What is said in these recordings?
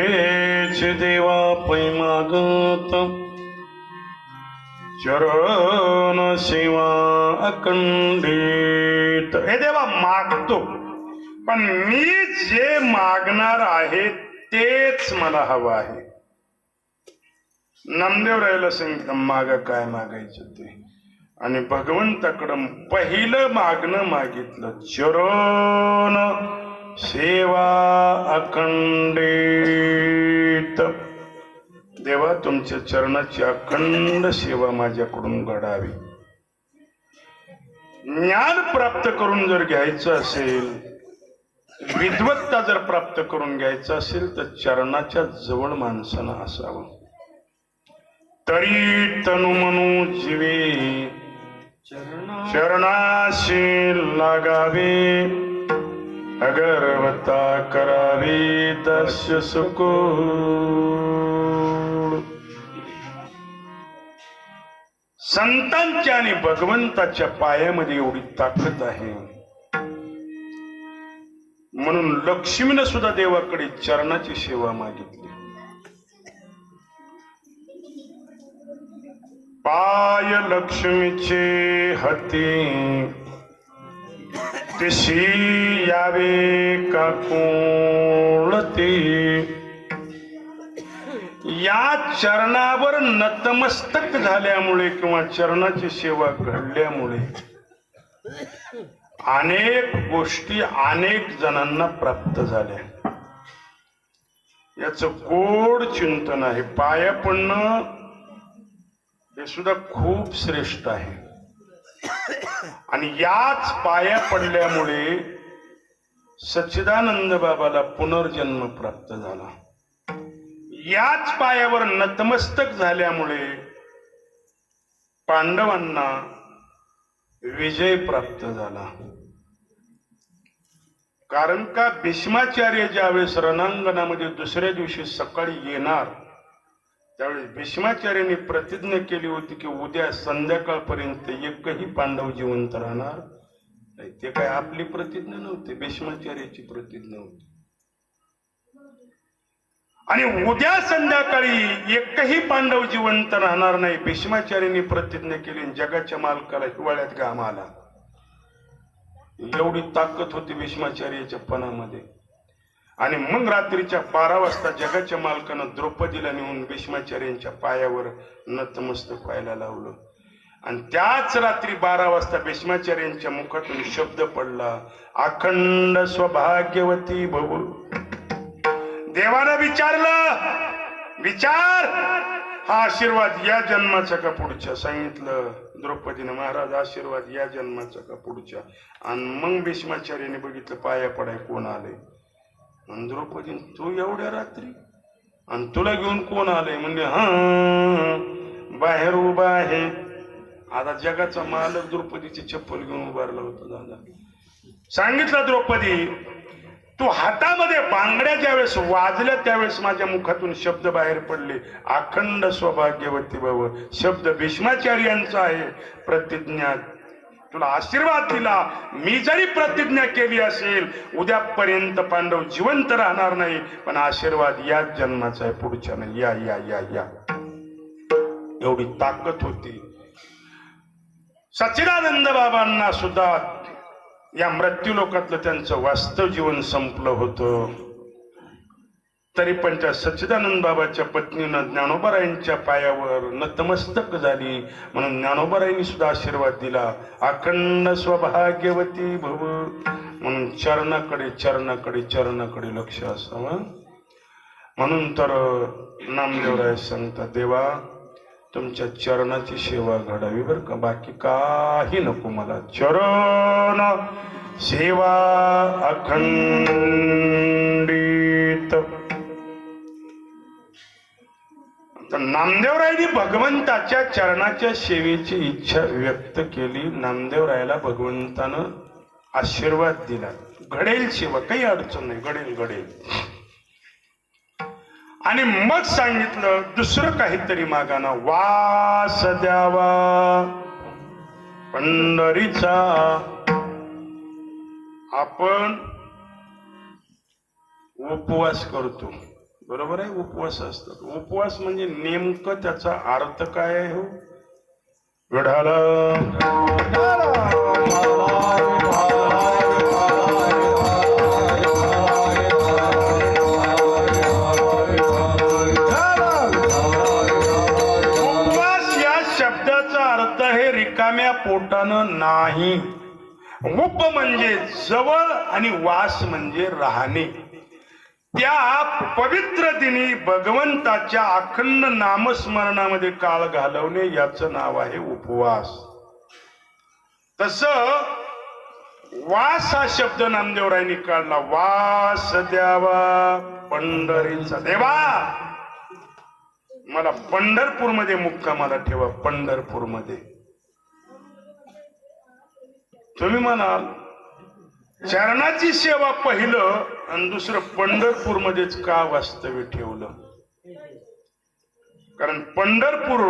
हेच देवा पै मागत चरण सेवा अखंडित. हे देवा मागतो. पण मी जे मागणार आहे तेच मला हवं आहे. नामदेव राहिला सांगितलं माग काय मागायचं ते? आणि भगवंताकडं पहिलं मागणं मागितलं चरण सेवा अखंडित. देवा तुमच्या चरणाची अखंड सेवा माझ्याकडून घडावी. ज्ञान प्राप्त करून जर घ्यायचं असेल विद्वत्ता जर प्राप्त करून घ्यायचं असेल तर चरणाच्या जवळ माणसानं असावं. तरी तनु मनु जीवे चरणाशी लागावे. अगरवता करावी दस्य सुको संतांच्या आणि भगवंताच्या पायामध्ये एवढी ताकद आहे. म्हणून लक्ष्मीनं सुद्धा देवाकडे चरणाची सेवा मागितली. पाय लक्ष्मीचे हती. तिशी यावे का कोणते? या चरणावर नतमस्तक झाल्यामुळे किंवा चरणाची सेवा घडल्यामुळे अनेक गोष्टी अनेक जणांना प्राप्त झाल्या. याच गोड चिंतन आहे. पाया पडणं हे सुद्धा खूप श्रेष्ठ आहे. आणि याच पाया पडल्यामुळे सच्चिदानंद बाबाला पुनर्जन्म प्राप्त झाला. याच पायावर नतमस्तक झाल्यामुळे पांडवांना विजय प्राप्त झाला. कारण का भीष्माचार्य ज्यावेळेस रणांगणामध्ये दुसऱ्या दिवशी सकाळी येणार त्यावेळी भीष्माचार्यांनी प्रतिज्ञा केली होती की उद्या संध्याकाळपर्यंत एकही पांडव जिवंत राहणार नाही. ते काय आपली प्रतिज्ञा नव्हती भीष्माचार्याची प्रतिज्ञा होती. आणि उद्या संध्याकाळी एकही पांडव जिवंत राहणार नाही भीष्माचार्यांनी प्रतिज्ञा केली आणि जगाच्या मालकाला हिवाळ्यात घाम आला. एवढी ताकद होती भीष्माचार्याच्या पणामध्ये. आणि मग रात्रीच्या बारा वाजता जगाच्या मालकानं द्रौपदीला नेऊन भीष्माचार्यांच्या पायावर नतमस्तक व्हायला लावलं. आणि त्याच रात्री बारा वाजता भीष्माचार्यांच्या मुखातून शब्द पडला अखंड स्वभाग्यवती भव. देवानं विचारलं विचार हा आशीर्वाद या जन्माचा का पुढच्या? सांगितलं द्रौपदीने महाराज आशीर्वाद या जन्माचा का पुढच्या? आणि मग भीष्माचार्याने बघितलं पाया पडाय कोण आले आणि द्रौपदी तू एवढ्या रात्री? आणि तुला घेऊन कोण आलंय? म्हणजे हा बाहेर उभा आहे. आता जगाचा मालक द्रौपदीची चप्पल घेऊन उभारला होता दादा. सांगितलं द्रौपदी तू हातामध्ये बांगड्या ज्यावेळेस वाजल्या त्यावेळेस माझ्या मुखातून शब्द बाहेर पडले. अखंड सौभाग्यवती भाव. शब्द भीष्माचार्यांचा आहे. प्रतिज्ञा तुला आशीर्वाद दिला. मी जरी प्रतिज्ञा केली असेल उद्यापर्यंत पांडव जिवंत राहणार नाही पण आशीर्वाद याच जन्माचा आहे पुढच्या नाही. या या या या. एवढी ताकद होती. सच्चिदानंद बाबांना सुद्धा या मृत्यू लोकातलं त्यांचं वास्तव जीवन संपलं होतं. तरी पण त्या सच्चिदानंद बाबाच्या पत्नीनं ज्ञानोबारायांच्या पायावर नतमस्तक झाली. म्हणून ज्ञानोबारायांनी सुद्धा आशीर्वाद दिला. अखंड स्वभाग्यवती भव. म्हणून चरणाकडे चरणाकडे चरणाकडे लक्ष असावं. म्हणून तर नामदेवराय सांगता देवा तुमच्या चरणाची सेवा घडावी बरं का? बाकी काही नको मला. चरण सेवा अखंडी तर नामदेवरायांनी भगवंताच्या चरणाच्या सेवेची इच्छा व्यक्त केली. नामदेवरायाला भगवंतानं आशीर्वाद दिला. घडेल सेवा काही अडचण नाही. घडेल घडेल. आणि मग सांगितलं दुसरं काहीतरी मागाना. वास द्यावा. पंढरीचा. आपण उपवास करतो. बरोबर आहे? उपवास असतात. उपवास म्हणजे नेमकं त्याचा अर्थ काय आहे हो? विढाला उपवास या शब्दाचा अर्थ हे रिकाम्या पोटानं नाही. उप म्हणजे जवळ आणि वास म्हणजे राहणे. त्या पवित्र दिनी भगवंताच्या अखंड नामस्मरणामध्ये काळ घालवणे याचं नाव आहे उपवास. तस वास हा शब्द नामदेवरायांनी काढला. वास द्यावा पंढरीचा देवा. मला पंढरपूरमध्ये मुक्कामाला ठेवा पंढरपूरमध्ये. तुम्ही म्हणाल चरणाची सेवा पहिलं आणि दुसरं पंढरपूरमध्येच का वास्तव्य ठेवलं? कारण पंढरपूर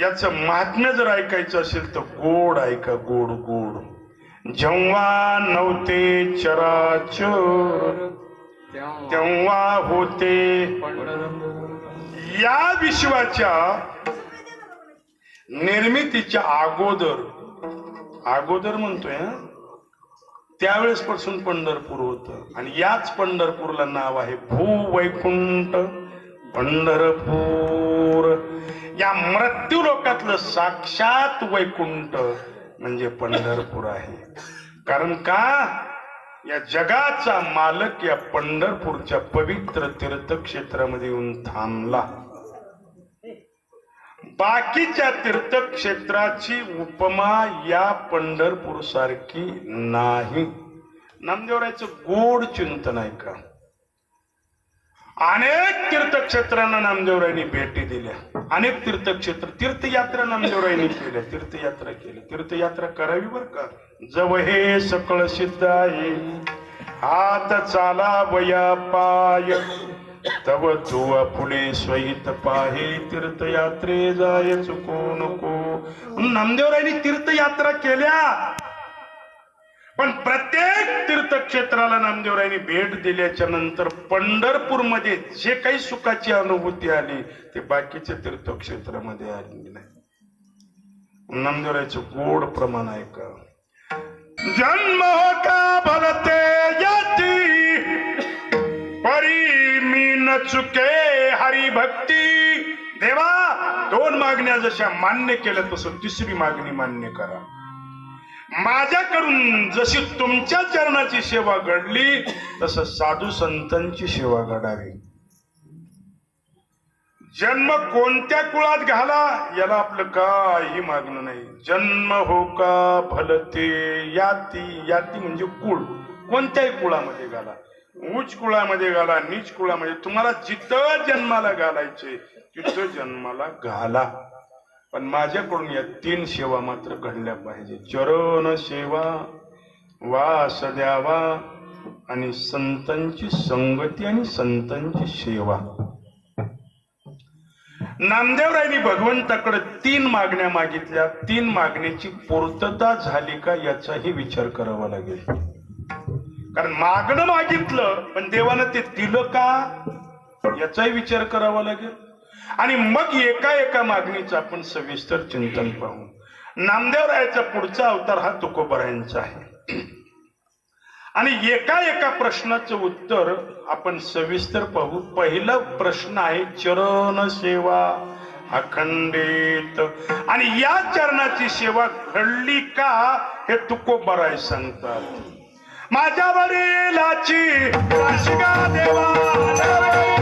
याच महात्म्य जर ऐकायचं असेल तर गोड ऐका गोड गोड. जेव्हा नव्हते चराचर तेव्हा होते या विश्वाच्या निर्मितीच्या अगोदर. अगोदर म्हणतोय त्यावेळेस पासून पंढरपूर होत. आणि याच पंढरपूरला नाव आहे भूवैकुंठ पंढरपूर. या मृत्यू लोकातलं साक्षात वैकुंठ म्हणजे पंढरपूर आहे. कारण का? या जगाचा मालक या पंढरपूरच्या पवित्र तीर्थक्षेत्रामध्ये येऊन थांबला. बाकीच्या तीर्थक्षेत्राची उपमा या पंढरपूर सारखी नाही. नामदेवरायचं गोड चिंतन आहे का अनेक तीर्थक्षेत्रांना नामदेवरायनी भेटी दिल्या. अनेक तीर्थक्षेत्र तीर्थयात्रा नामदेवरायनी केल्या. तीर्थयात्रा केल्या तीर्थयात्रा करावी बर का? जव हे सकळ सिद्ध आहे. हात चाला वया पाय. तव तू फुले स्वहित पाहे तीर्थयात्रे जाय चुको नको. म्हणून नामदेवरायांनी तीर्थयात्रा केल्या. पण प्रत्येक तीर्थक्षेत्राला नामदेवरायांनी भेट दिल्याच्या नंतर पंढरपूरमध्ये जे काही सुखाची अनुभूती आली ते बाकीच्या तीर्थक्षेत्रामध्ये आली नाही. नामदेवरायचं गोड प्रमाण आहे का जन्म हो का भरते याती? परी न चुके हरिभक्ती देवा दोन मागण्या जशा मान्य केल्या तसं तिसरी मागणी मान्य करा. माझ्याकडून जशी तुमच्या चरणाची सेवा घडली तसं साधू संतांची सेवा घडावी. जन्म कोणत्या कुळात घाला याला आपलं काही मागणं नाही. जन्म हो का भलते याती याती म्हणजे कुळ. कोणत्याही कुळामध्ये घाला. उच्च कुळामध्ये घाला नीच कुळामध्ये. तुम्हाला जिथं जन्माला घालायचे तिथं जन्माला घाला. पण माझ्याकडून या तीन सेवा मात्र घडल्या पाहिजे. चरण सेवा वास द्यावा आणि संतांची संगती आणि संतांची सेवा. नामदेवरायांनी भगवंताकडे तीन मागण्या मागितल्या. तीन मागणीची पूर्तता झाली का याचाही विचार करावा लागेल. कारण मागणं मागितलं पण देवानं ते दिलं का? याचाही विचार करावा लागेल. आणि मग एका एका मागणीचं आपण सविस्तर चिंतन पाहू. नामदेवरायाचा पुढचा अवतार हा तुकोबरायांचा आहे. आणि एका एका प्रश्नाचं उत्तर आपण सविस्तर पाहू. पहिला प्रश्न आहे चरण सेवा अखंडित. आणि या चरणाची सेवा घडली का हे तुकोबराय सांगतात. माझ्या वडिलाची राशिका देवा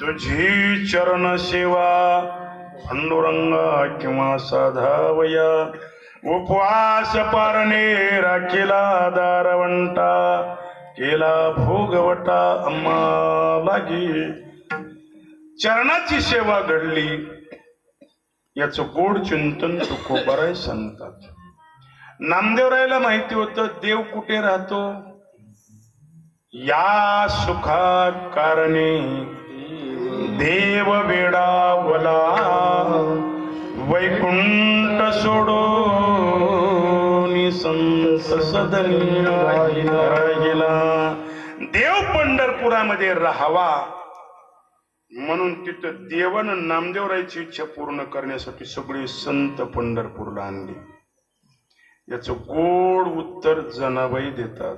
तुझी चरण सेवा पांडुरंगा किंवा साधावया. उपवास पारणे राखीला दारवंटा केला भोगवटा अम्मा लागी. चरणाची सेवा घडली याच गोड चिंतन तुकोबाराय सांगतात. नामदेवरायला माहिती होतं देव कुठे राहतो? या सुखा कारणे देव वेडावला वैकुंठ सोडो संत सदनी राहिला. देव पंढरपुरामध्ये राहावा. म्हणून तिथं देवानं नामदेवरायची इच्छा पूर्ण करण्यासाठी सगळी संत पंढरपूरला आणली. याच गोड उत्तर जनाबाई देतात.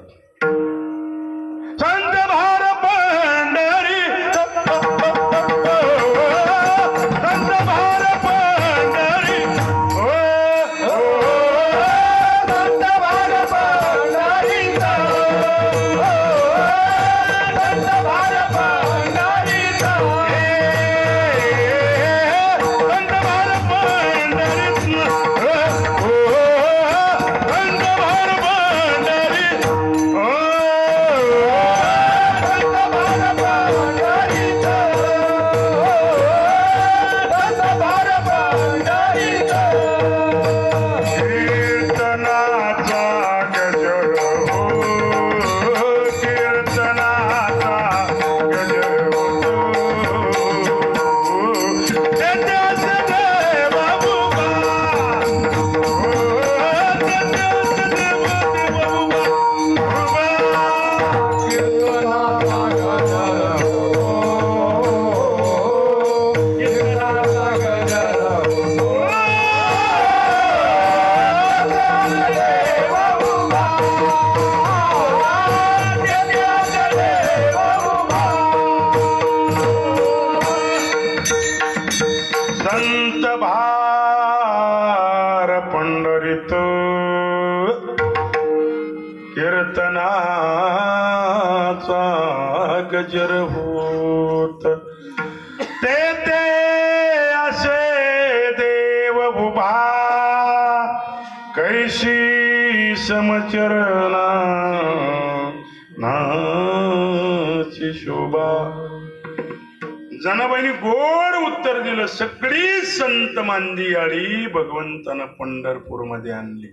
जनाबाईने गोड उत्तर दिलं. सगळी संत मांदी आळी भगवंतानं पंढरपूरमध्ये आणली.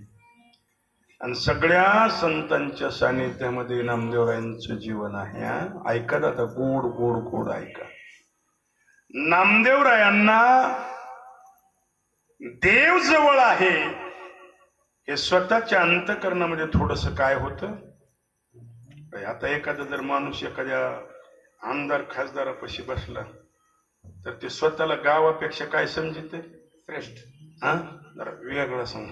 आणि सगळ्या संतांच्या सानिध्यामध्ये नामदेवरायांचं जीवन आहे ऐकत ऐका आता गोड गोड गोड ऐका. नामदेवरायांना देव जवळ आहे हे स्वतःच्या अंतकरणामध्ये थोडस काय होतं? आता एखादा जर माणूस एखाद्या आमदार खासदारापाशी बसला तर ते स्वतःला गावापेक्षा काय समजित? श्रेष्ठ. हा? जरा वेगळं सांग.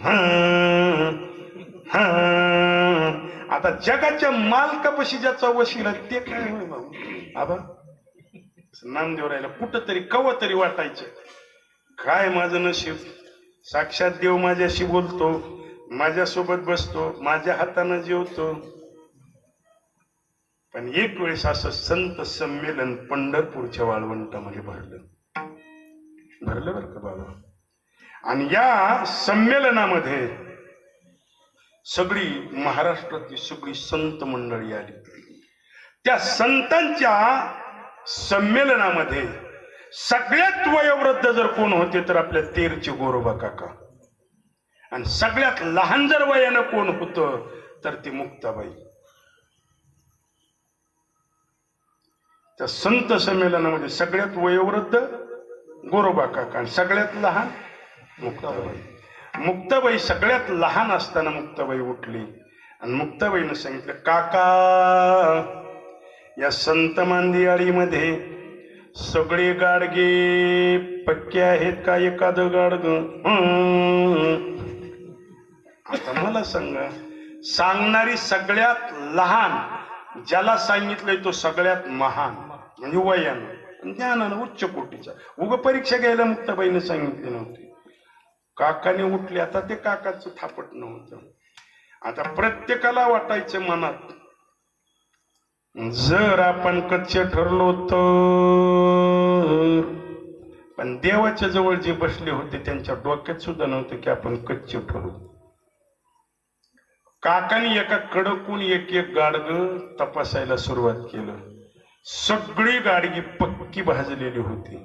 आता जगाच्या मालकापाशी ज्याचा वशील आहे ते काय होय भाऊ? आबा नामदेव राहिला कुठं तरी कव तरी वाटायचं. काय माझं नशीब? साक्षात देव माझ्याशी बोलतो माझ्यासोबत बसतो माझ्या हातानं जेवतो. पण एक वेळेस असं संत संमेलन पंढरपूरच्या वाळवंटामध्ये भरलं. भरलं बरं का बाबा? आणि या संमेलनामध्ये सगळी महाराष्ट्रातली सगळी संत मंडळी आली. त्या संतांच्या संमेलनामध्ये सगळ्यात वयोवृद्ध जर कोण होते तर आपल्या तेरचे गोरोबा काका. आणि सगळ्यात लहान जर वयानं कोण होतं तर ती मुक्ताबाई. त्या संत संमेलनामध्ये सगळ्यात वयोवृद्ध गोरोबा काका आणि सगळ्यात लहान मुक्ताबाई. मुक्ताबाई सगळ्यात लहान असताना मुक्ताबाई उठली. आणि मुक्ताबाईनं सांगितलं काका या संत मांदियाळीमध्ये सगळे गाडगे पक्के आहेत का एखादं गाडग? आता मला सांगा सांगणारी सगळ्यात लहान ज्याला सांगितलंय तो सगळ्यात महान म्हणजे वयानं. ज्ञानानं उच्च कोटीचा. उग परीक्षा घ्यायला मुक्ताबाईने सांगितली नव्हती. काकाने उठले आता ते काकाचं थापट नव्हतं. आता प्रत्येकाला वाटायचं मनात जर आपण कच्चे ठरलो तर. पण देवाच्या जवळ जे बसले होते त्यांच्या डोक्यात सुद्धा नव्हतं की आपण कच्चे ठरू. काकाने एका कडकून एक एक गाडग तपासायला सुरुवात केलं. सगळी गाडगी पक्की भाजलेली होती.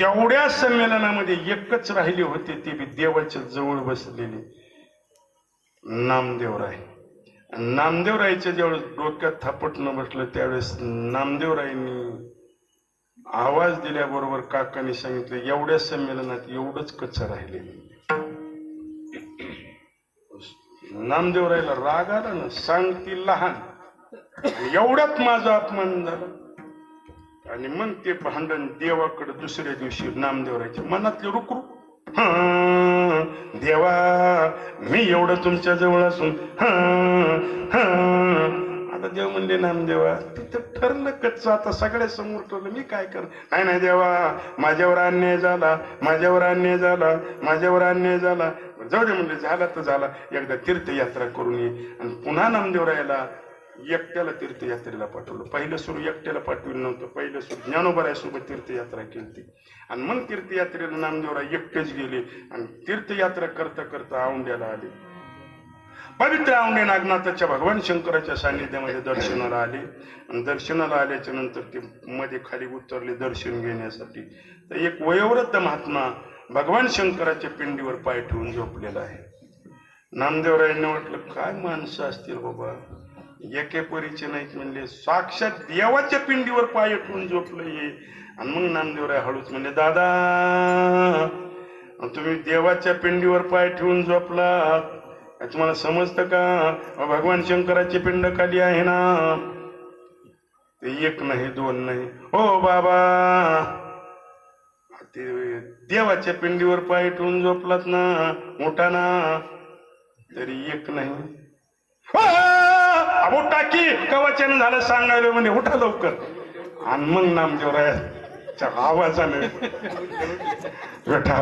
तेवढ्या संमेलनामध्ये एकच राहिले होते ते बी देवाच्या जवळ बसलेले. नामदेवराय नामदेवरायच्या ज्यावेळेस डोक्यात थापटणं बसलं त्यावेळेस नामदेवरायनी आवाज दिल्याबरोबर काकांनी सांगितलं एवढ्या संमेलनात एवढंच कच्च राहिले नामदेवरायला राग आला ना सांगती लहान. एवढ्यात माझा अपमान झाला. आणि मग ते भांडण देवाकडे दुसऱ्या दिवशी नामदेवरायच्या मनातले रुकरू. देवा मी एवढं तुमच्या जवळ असून आता देव म्हणले नामदेवा तिथं ठरलं कच्च आता सगळ्या समोर ठरलं मी काय कर नाही नाही देवा माझ्यावर अन्याय झाला माझ्यावर अन्याय झाला माझ्यावर अन्याय झाला. जाऊ दे म्हणले झाला तर झाला. एकदा तीर्थयात्रा करून ये. आणि पुन्हा नामदेवरायला एकट्याला तीर्थयात्रेला पाठवलं. पहिलं सुरू एकट्याला पाठविलं नव्हतं. पहिलं सूर ज्ञानोबरायासोबत तीर्थयात्रा केली. आणि मग तीर्थयात्रेला नामदेवराय एकटेच गेले आणि तीर्थयात्रा करता करता औंड्याला आले. पवित्र औंडे नागनाथाच्या भगवान शंकराच्या सान्निध्यामध्ये दर्शनाला आले. आणि दर्शनाला आल्याच्यानंतर ते मध्ये खाली उतरले दर्शन घेण्यासाठी. तर एक वयोवृद्ध महात्मा भगवान शंकराच्या पिंडीवर पाय ठेवून झोपलेला आहे. नामदेवरायांनी म्हटलं काय माणसं असतील बाबा? एके परीचे नाहीत म्हणले साक्षात देवाच्या पिंडीवर पाय ठेवून झोपलं हे. आणि मग नामदेवराय हळूच म्हणले दादा तुम्ही देवाच्या पिंडीवर पाय ठेवून झोपलात. तुम्हाला समजतं का? भगवान शंकराची पिंड खाली आहे ना. ते एक नाही दोन नाही. हो बाबा ते देवाच्या पिंडीवर पाय ठेवून झोपलात ना मोठा ना. तरी एक नाही. अबो टाकी कवाच्यानं झालं सांगायला म्हणे उठा लवकर. आणि मग नामदेवरायाच्या आवाजाने उठा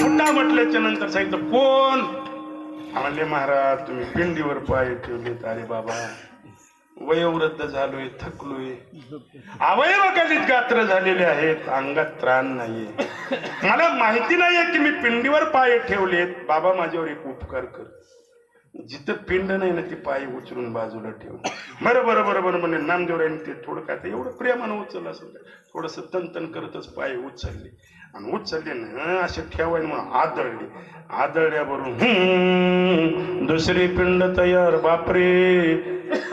फुटा म्हटल्याच्या नंतर सांगितलं कोण? म्हणले महाराज तुम्ही पिंडीवर पाय ठेवलेत. अरे बाबा वयोवृद्ध झालोय थकलोय. अवयव कधीच गात्र झालेले आहेत अंगात त्राण नाहीये. मला माहिती नाहीये की मी पिंडीवर पाय ठेवलेत. बाबा माझ्यावर एक उपकार कर. जिथं पिंड नाही ना ती पाय उचलून बाजूला ठेव. बरं बरं बरं बरं म्हणे नामदेवरायने ते थोडं काय एवढं प्रेमानं उचललं असं थोडस तन करतच पाय उचलले. आणि उचलले ना असे ठेवायला म्हणून आदळले. आदळल्यावरून हम्म, दुसरी पिंड तयार बापरे.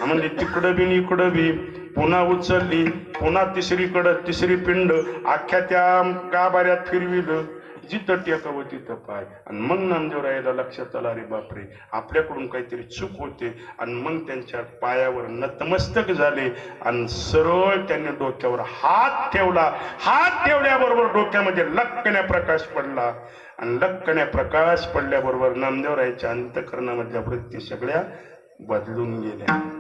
म्हणजे तिकडं बी इकडं बी. पुन्हा उचलली पुन्हा तिसरीकडं तिसरी पिंड अख्ख्या त्या गाभाऱ्यात फिरविलं. जिथं टेकावं तिथं पाय. आणि मग नामदेवरायाला लक्षात आला अरे बापरे आपल्याकडून काहीतरी चूक होते. आणि मग त्यांच्या पायावर नतमस्तक झाले. आणि सरळ त्यांनी डोक्यावर हात ठेवला. हात ठेवल्याबरोबर डोक्यामध्ये लक्कण्या प्रकाश पडला. आणि लक्कण्या प्रकाश पडल्याबरोबर नामदेवरायाच्या अंतकरणामधल्या वृत्ती सगळ्या बदलून गेल्या.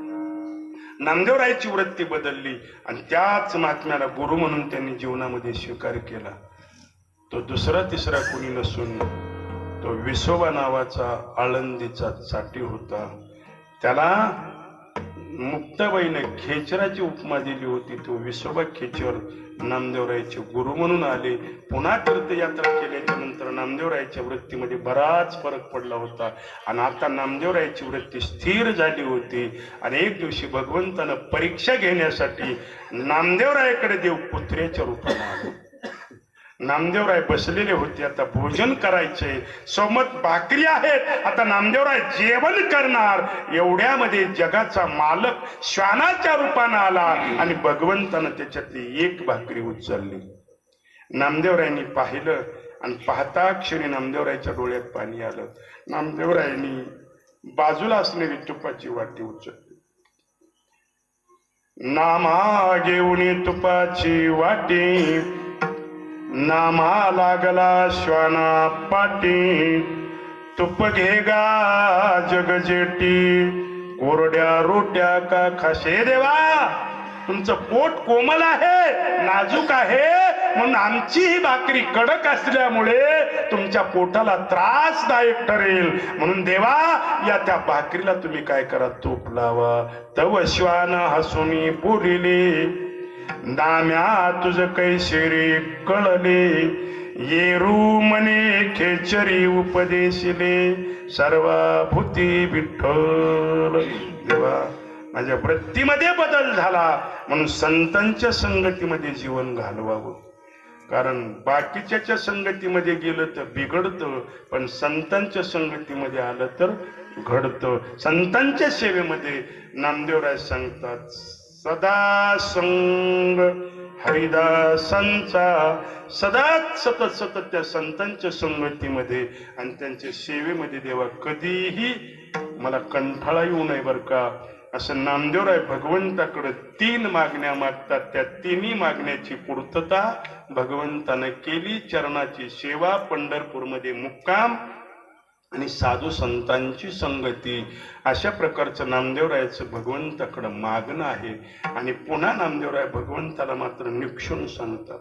नामदेवरायाची वृत्ती बदलली आणि त्याच महात्म्याला गुरु म्हणून त्यांनी जीवनामध्ये स्वीकार केला. तो दुसरा तिसरा कोणी नसून तो विसोबा नावाचा आळंदीचा चाटी होता. त्याला मुक्ताबाईने खेचराची उपमा दिली होती. तो विसोबा खेचर नामदेवरायचे गुरु म्हणून आले. पुन्हा तीर्थयात्रा केल्याच्यानंतर नामदेवरायच्या वृत्तीमध्ये बराच फरक पडला होता. आणि आता नामदेवरायची वृत्ती स्थिर झाली होती. आणि एक दिवशी भगवंतानं परीक्षा घेण्यासाठी नामदेवरायाकडे देव पुत्र्याच्या रूपाने आले. नामदेवराय बसलेले होते. आता भोजन करायचे. सोबत भाकरी आहेत. आता नामदेवराय जेवण करणार. एवढ्यामध्ये जगाचा मालक श्वानाच्या रूपानं आला आणि भगवंतानं त्याच्यातली एक भाकरी उचलली. नामदेवरायांनी पाहिलं आणि पाहता क्षणी नामदेवरायच्या डोळ्यात पाणी आलं. नामदेवरायांनी बाजूला असलेली तुपाची वाटी उचलली. नामा घेऊन तुपाची वाटी नामा लागला श्वाना पाटी. तुप घे गा जगजेटी. कोरड्या रोट्या का खाशे देवा. तुमचं पोट कोमल आहे नाजूक आहे. म्हणून आमची ही भाकरी कडक असल्यामुळे तुमच्या पोटाला त्रासदायक ठरेल. म्हणून देवा या त्या भाकरीला तुम्ही काय करा? तूप लावा. तव श्वान हसुनी पुरिली. दाम्या तुझ कैशेरी कळले? येरू मने खेचरी उपदेशिले सर्वभूती विठ्ठल. देवा माझ्या वृत्तीमध्ये बदल झाला. म्हणून संतांच्या संगतीमध्ये जीवन घालवावं. कारण बाकीच्याच्या संगतीमध्ये गेलं तर बिघडतं पण संतांच्या संगतीमध्ये आलं तर घडतं. संतांच्या सेवेमध्ये नामदेवराय सांगतात सदा संग हरिदासांचा सदा सतत सतत त्या संतांच्या संगतीमध्ये आणि त्यांच्या सेवेमध्ये देवा कधीही मला कंठाळा येऊ नये बर का? असं नामदेवराय भगवंताकडे तीन मागण्या मागतात. त्या तिन्ही मागण्याची पूर्तता भगवंतानं केली. चरणाची सेवा पंढरपूरमध्ये मुक्काम आणि साधू संतांची संगती. अशा प्रकारचं नामदेवरायाचं भगवंताकडं मागणं आहे. आणि पुन्हा नामदेवराय भगवंताला मात्र निक्षून सांगतात.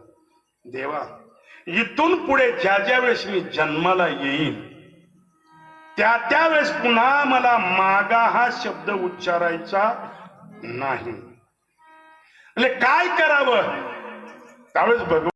देवा इथून पुढे ज्या ज्या वेळेस मी जन्माला येईल त्या त्यावेळेस पुन्हा मला मागा हा शब्द उच्चारायचा नाही. म्हणजे काय करावं? त्यावेळेस भगव